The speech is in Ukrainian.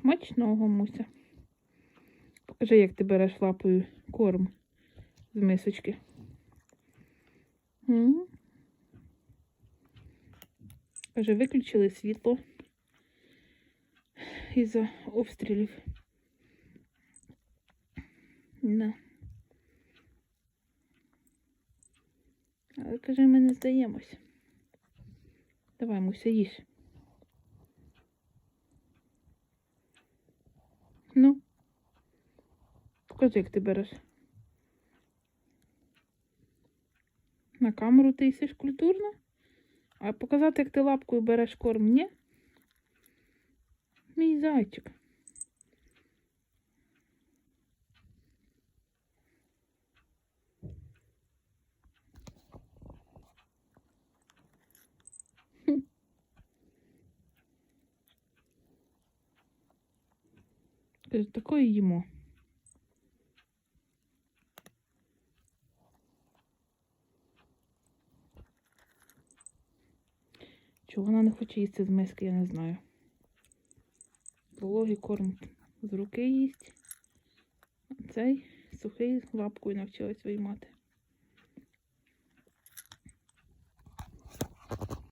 Смачного, Муся. Покажи, як ти береш лапою корм з мисочки. Каже, виключили світло із-за обстрілів. Да. Але каже, ми не здаємось. Давай, Муся, їж. Ну, покажи, як ти береш. На камеру ти йсиш культурно, а показати, як ти лапкою береш корм, ні? Мій зайчик. Хм. Каже, такої їмо. Чого вона не хоче їсти з миски, я не знаю. Вологий корм з руки їсть. А цей сухий лапкою навчилась виймати.